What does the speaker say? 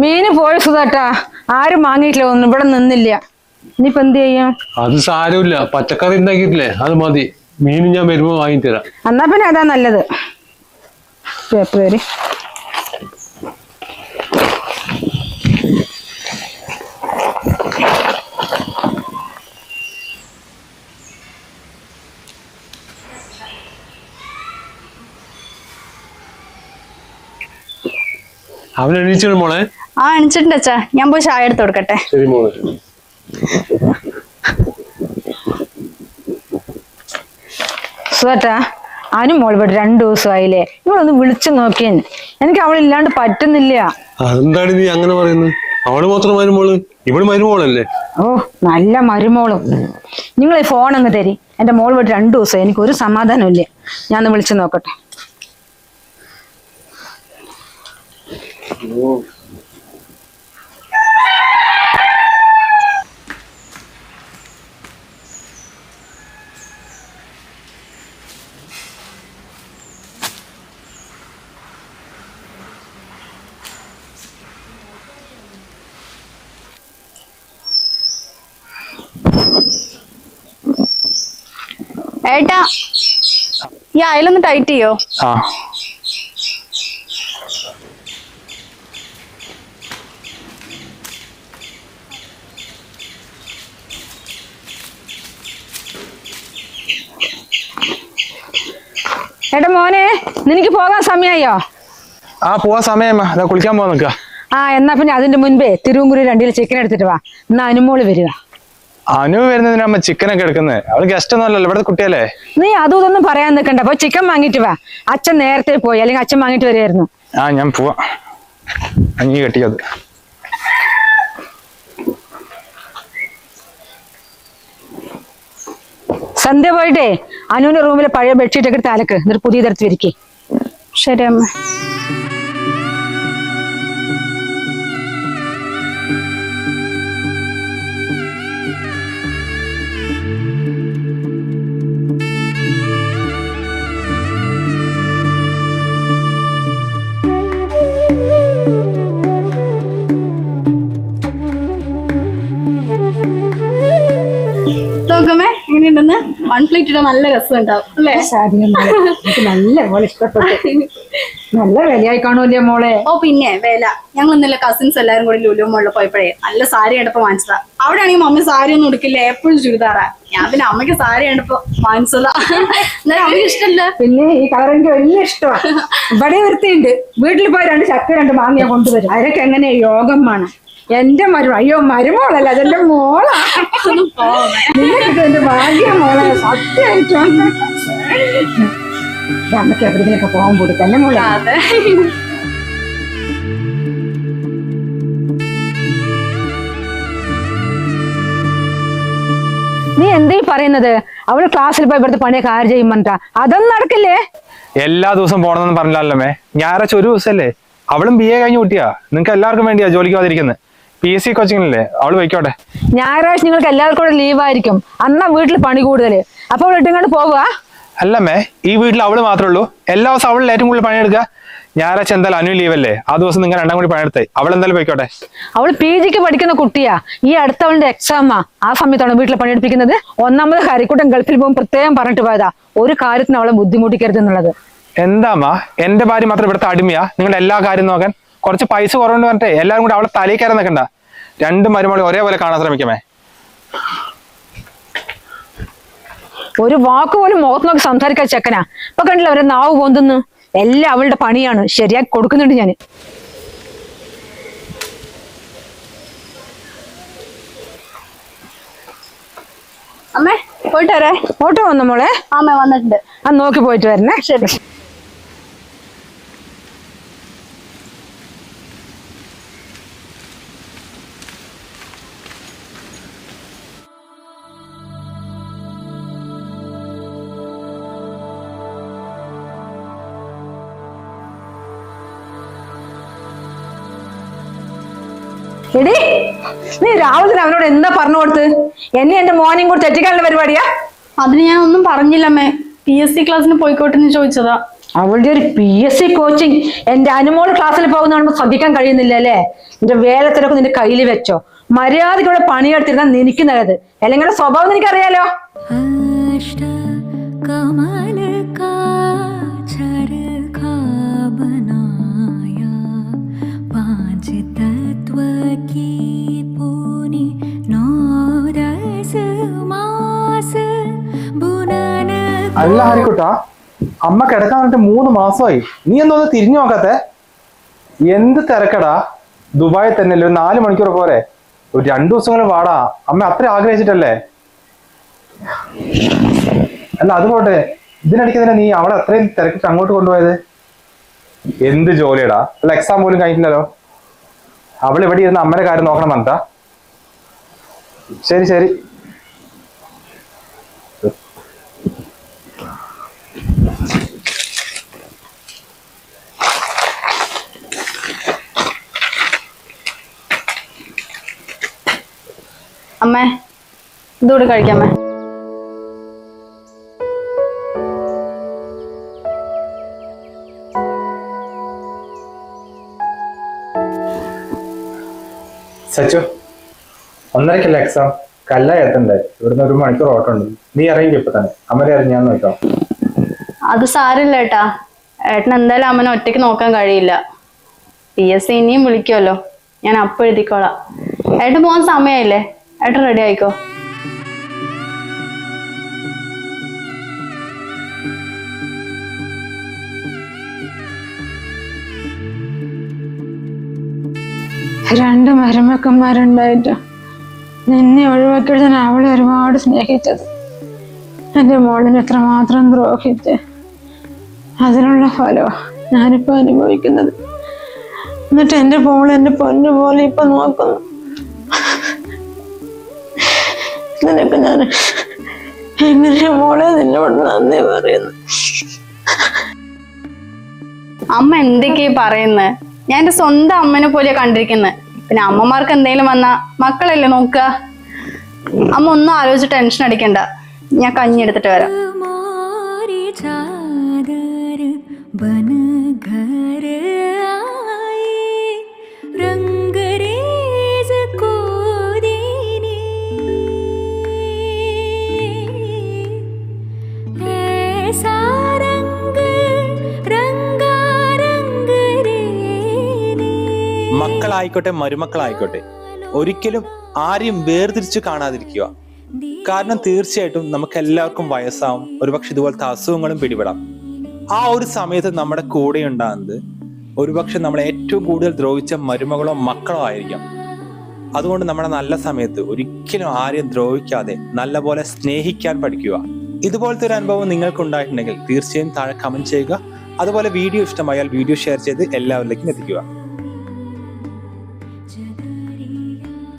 മീന് പോയ സുധാട്ടാ ആരും വാങ്ങിയിട്ടില്ല ഒന്നും ഇവിടെ നിന്നില്ല. ഇനിയിപ്പോ എന്ത് ചെയ്യും? അത് സാരമില്ല. പച്ചക്കറി ഉണ്ടാക്കിയിട്ടില്ലേ? അത് മതി. മീൻ ഞാൻ വരുമ്പോ വാങ്ങിത്തരാം. എന്നാ പിന്നെ അതാ നല്ലത്. ഫെബ്രുവരി അവൻ എണീച്ചാണ് മോളെ? ആ എണിച്ചിട്ടുണ്ട് അച്ഛാ. ഞാൻ പോയി ചായ എടുത്ത് കൊടുക്കട്ടെ. ശരി മോളെ. സുധാട്ടാ അവനും മോൾ ഇവിടെ രണ്ടു ദിവസമായില്ലേ? ഇവളൊന്ന് വിളിച്ചു നോക്കിയൻ എനിക്ക് അവളില്ലാണ്ട് പറ്റുന്നില്ല. അതെന്താണ് നീ അങ്ങനെ പറയുന്നത്? അവൾ മാത്രം മരുമോൾ ഇവൾ മരുമോളല്ലേ? ഓ നല്ല മരുമോളും. നിങ്ങൾ ഈ ഫോൺ അങ്ങ് തരി. എന്റെ മോൾ ഇവിടെ രണ്ടു ദിവസം എനിക്ക് ഒരു സമാധാനം ഇല്ല ഞാൻ വിളിച്ചു നോക്കട്ടെ. ഏട്ടാ ഈ അയലൊന്ന് ടൈറ്റ് ചെയ്യോ? ആ. എടാ മോനെ നിനക്ക് പോകാൻ സമയമായോ ആ പോവാ സമയം. അതാ കുളിക്കാൻ പോവാൻ നിൽക്കുക ആ എന്നാ പിന്നെ അതിന്റെ മുൻപേ തിരുവങ്കൂരി രണ്ടിൽ ചിക്കൻ എടുത്തിട്ട് വാ. എന്നാ അനുമോൾ വരിക. അനു വരുന്നതിന് അമ്മ ചിക്കനൊക്കെ എടുക്കുന്നത് അവൾ ഗസ്റ്റ് ഒന്നും അല്ലല്ലോ ഇവിടെ കുട്ടിയല്ലേ? നീ അതും ഇതൊന്നും പറയാൻ നിൽക്കണ്ട. അപ്പൊ ചിക്കൻ വാങ്ങിട്ട് വാ. അച്ഛൻ നേരത്തെ പോയി അല്ലെങ്കിൽ അച്ഛൻ വാങ്ങിട്ട് വരുമായിരുന്നു ആ ഞാൻ പോവാ. അഞ്ഞി കെട്ടിയത് സന്ധ്യ പോയിട്ടേ. അനുവിന്റെ റൂമിലെ പഴയ ബെഡ്ഷീറ്റ് ഒക്കെ തലക്ക് എന്നിട്ട് പുതിയ തരത്തിൽ ഇരിക്കേ ശരി അമ്മ. എങ്ങനെയുണ്ടെന്ന് വൺ പ്ലേറ്റ് ഇടാൻ നല്ല രസം ഉണ്ടാവും അല്ലേ എനിക്ക് നല്ല മോളെ ഇഷ്ടപ്പെട്ടു. നല്ല വിലയായി കാണൂല്ലേ മോളെ? ഓ പിന്നെ വേല. ഞങ്ങൾ ഇന്നലെ കസിൻസ് എല്ലാരും കൂടി ലുലു മോളിൽ പോയപ്പോഴേ നല്ല സാരി കണ്ടപ്പോ വാങ്ങിച്ചതാ. അവിടെ ആണെങ്കിൽ മമ്മി സാരി ഒന്നും ഉടുക്കില്ല എപ്പോഴും ചുരിദാറാ. ഞാൻ പിന്നെ അമ്മയ്ക്ക് സാരി കണ്ടപ്പോ വാങ്ങിച്ചതാ. എന്നാലും അമ്മയ്ക്ക് ഇഷ്ടമല്ല പിന്നെ ഈ കളർ എനിക്ക് വലിയ ഇഷ്ടമാണ് ഇവിടെ വൃത്തിയുണ്ട് വീട്ടിൽ പോയി രണ്ട് ചക്ക രണ്ട് മാങ്ങ കൊണ്ടുവരും. അവരൊക്കെ എങ്ങനെ യോഗം വേണം? എന്റെ മരുമ അയ്യോ മരുമോളല്ല അതെന്റെ മോളാ. നിന്നെ കിട്ടും എന്റെ ഭാഗ്യ മോളെ സത്യമായിട്ടും. നമുക്ക് എവിടെയെങ്കിലൊക്കെ പോകാൻ കൂടി തന്നെ മോളെ. നീ എന്തീ പറയുന്നത്? അവൾ ക്ലാസ്സിൽ പോയി ഇവിടുത്തെ പണിയൊക്കെ ആര് ചെയ്യും പറഞ്ഞിട്ടാ? അതൊന്നും നടക്കില്ലേ? എല്ലാ ദിവസം പോണെന്ന് പറഞ്ഞില്ലല്ലോ മേ ഞായറാഴ്ച ഒരു ദിവസല്ലേ? അവളും ബി എ കഴിഞ്ഞു കുട്ടിയാ. നിങ്ങൾക്ക് എല്ലാവർക്കും വേണ്ടിയാ ജോലിക്ക് വന്നിരിക്കുന്നത് പി എസ് സി കോച്ചിങ്ങിലല്ലേ അവൾ പോയിക്കോട്ടെ. ഞായറാഴ്ച നിങ്ങൾക്ക് എല്ലാവർക്കും കൂടെ ലീവായിരിക്കും അന്നാ വീട്ടിൽ പണി കൂടുതൽ അപ്പൊ അവൾ ഇട്ടിങ്ങോട്ട് പോവുക. അല്ലമ്മേ ഈ വീട്ടിൽ അവൾ മാത്രമേ ഉള്ളൂ. എല്ലാ ദിവസവും അവളിൽ ഏറ്റവും കൂടുതൽ പണിയെടുക്കുക. ഞായറാഴ്ച എന്തായാലും അനു ലീവല്ലേ ആ ദിവസം നിങ്ങൾ രണ്ടാം കൂടി പണിയെടുത്തേ. അവൾ എന്തായാലും പോയിക്കോട്ടെ. അവൾ പി ജിക്ക് പഠിക്കുന്ന കുട്ടിയാ. ഈ അടുത്ത അവളുടെ എക്സാമാ ആ. സമയത്താണ് വീട്ടിൽ പണിയെടുപ്പിക്കുന്നത്. ഒന്നാമത് ഹരിക്കുട്ടൻ ഗൾഫിൽ പോകും പ്രത്യേകം പറഞ്ഞിട്ട് പോയതാ. ഒരു കാര്യത്തിന് അവളെ ബുദ്ധിമുട്ടിക്കരുത് എന്നുള്ളത്. എന്താമ്മ എന്റെ ഭാര്യ മാത്രം ഇവിടുത്തെ അടിമയാ. നിങ്ങളുടെ എല്ലാ കാര്യം നോക്കാൻ കുറച്ച് പൈസ കുറവുണ്ട് പറഞ്ഞിട്ട് എല്ലാവരും കൂടെ അവളെ തലയിൽ കയറാൻ നിൽക്കണ്ട രണ്ട് മരുമോളെ ഒരേപോലെ കാണാൻ ശ്രമിക്കമേ ഒരു വാക്ക് പോലും മുഖത്ത് നോക്കി സംസാരിക്കാൻ ചെക്കനാ. ഇപ്പൊ കണ്ടില്ല അവരെ നാവ് പോന്തുന്നു? എല്ലാം അവളുടെ പണിയാണ്. ശരിയാക്കി കൊടുക്കുന്നുണ്ട് ഞാൻ അമ്മേ പോയിട്ട് വരേ. ഓട്ടോ വന്നു മോളെ? അമ്മ വന്നിട്ടുണ്ട്. ആ നോക്കി പോയിട്ട് വരണേ. ശരി. എടി നീ രാവിലെ അവനോട് എന്താ പറഞ്ഞു കൊടുത്ത്? എന്നെ എന്റെ മോനെയും കൂടെ തെറ്റിക്കാനുള്ള പരിപാടിയാ? അതിന് ഞാൻ ഒന്നും പറഞ്ഞില്ലമ്മേ പി എസ് സി ക്ലാസ്സിന് പോയിക്കോട്ടെന്ന് ചോദിച്ചതാ. അവളുടെ ഒരു പി എസ് സി കോച്ചിങ് എന്റെ അനുമോൾ ക്ലാസ്സിൽ പോകുന്ന കാണുമ്പോൾ ശ്രദ്ധിക്കാൻ കഴിയുന്നില്ല അല്ലേ? എന്റെ വേലത്തിലൊക്കെ നിന്റെ കയ്യിൽ വെച്ചോ. മര്യാദയ്ക്ക് ഇവിടെ പണിയെടുത്തിരുന്ന നിനക്ക് നല്ലത്. അല്ലെങ്കിൽ സ്വഭാവം എനിക്കറിയാലോ കമാലക്കാ അല്ല ഹരിക്കുട്ടാ അമ്മ കിടക്കാൻ വേണ്ടി മൂന്ന് മാസമായി. നീ എന്തോ ഒന്ന് തിരിഞ്ഞു നോക്കാത്തെ. എന്ത് തിരക്കടാ? ദുബായിൽ തന്നെ അല്ലേ? ഒരു നാല് മണിക്കൂർ പോരെ ഒരു രണ്ടു ദിവസങ്ങളും വാടാ. അമ്മ അത്ര ആഗ്രഹിച്ചിട്ടല്ലേ? അല്ല അത് പോട്ടെ. ഇതിനിടയ്ക്ക് തന്നെ നീ അവിടെ അത്രയും തിരക്കിട്ട് അങ്ങോട്ട് കൊണ്ടുപോയത്? എന്ത് ജോലിയടാ? അല്ല എക്സാം പോലും കഴിഞ്ഞിട്ടില്ലല്ലോ. അവൾ ഇവിടെ ഇരുന്ന് അമ്മയുടെ കാര്യം നോക്കണം എന്നിട്ടാ ശരി ശരി. അമ്മേ ഇതുകൂടെ കഴിക്കാമേ. സച്ചു ഒന്നരക്കല്ല എക്സാം കല്ലായി എത്തണ്ടേ? ഇവിടുന്ന് ഒരു മണിക്കൂർ ഓട്ടം ഉണ്ട് നീ ഇറങ്ങി ഇപ്പൊ തന്നെ. അമ്മരെ ഇറങ്ങിയാന്ന് നോക്കാം അത് സാരില്ല ഏട്ടാ. ഏട്ടൻ എന്തായാലും അമ്മനെ ഒറ്റയ്ക്ക് നോക്കാൻ കഴിയില്ല. പി എസ് സി ഇനിയും വിളിക്കുമല്ലോ ഞാൻ അപ്പം എഴുതിക്കോളാം. ഏട്ടൻ പോകാൻ സമയമായില്ലേ? ഏട്ടൻ റെഡി ആയിക്കോ? രണ്ട് മരുമക്കന്മാരുണ്ടായിട്ട് നിന്നെ ഒഴിവാക്കിയിട്ട് ഞാൻ അവളെ ഒരുപാട് സ്നേഹിച്ചത്. എന്റെ മോളിനെ എത്രമാത്രം ദ്രോഹിച്ച് അതിനുള്ള ഫലമാണ് ഞാനിപ്പോൾ അനുഭവിക്കുന്നത്. എന്നിട്ട് എന്റെ മോൾ എന്റെ പൊന്നു പോലെ ഇപ്പൊ നോക്കുന്നു. ഞാൻ എങ്ങനെ മോളെ നിന്നോട് നന്ദി പറയുന്നു? അമ്മ എന്തൊക്കെയാ പറയുന്നത് ഞാൻ എന്റെ സ്വന്തം അമ്മനെ പോലെ കണ്ടിരിക്കുന്നത് പിന്നെ അമ്മമാർക്ക് എന്തെങ്കിലും വന്നാ മക്കളല്ലേ നോക്ക? അമ്മ ഒന്നും ആലോചിച്ച് ടെൻഷൻ അടിക്കണ്ട. ഞാൻ കഞ്ഞി എടുത്തിട്ട് വരാം മക്കളായിക്കോട്ടെ മരുമക്കളായിക്കോട്ടെ ഒരിക്കലും ആരെയും വേർതിരിച്ച് കാണാതിരിക്കുക. കാരണം തീർച്ചയായിട്ടും നമുക്ക് എല്ലാവർക്കും വയസ്സാവും ഒരുപക്ഷെ ഇതുപോലത്തെ അസുഖങ്ങളും പിടിപെടാം. ആ ഒരു സമയത്ത് നമ്മുടെ കൂടെ ഉണ്ടാകുന്നത് ഒരുപക്ഷെ നമ്മളെ ഏറ്റവും കൂടുതൽ ദ്രോഹിച്ച മരുമകളോ മക്കളോ ആയിരിക്കാം. അതുകൊണ്ട് നമ്മുടെ നല്ല സമയത്ത് ഒരിക്കലും ആരെയും ദ്രോഹിക്കാതെ നല്ലപോലെ സ്നേഹിക്കാൻ പഠിക്കുക. ഇതുപോലത്തെ ഒരു അനുഭവം നിങ്ങൾക്ക് ഉണ്ടായിട്ടുണ്ടെങ്കിൽ തീർച്ചയായും താഴെ കമന്റ് ചെയ്യുക. അതുപോലെ വീഡിയോ ഇഷ്ടമായാൽ വീഡിയോ ഷെയർ ചെയ്ത് എല്ലാവരിലേക്കും എത്തിക്കുക.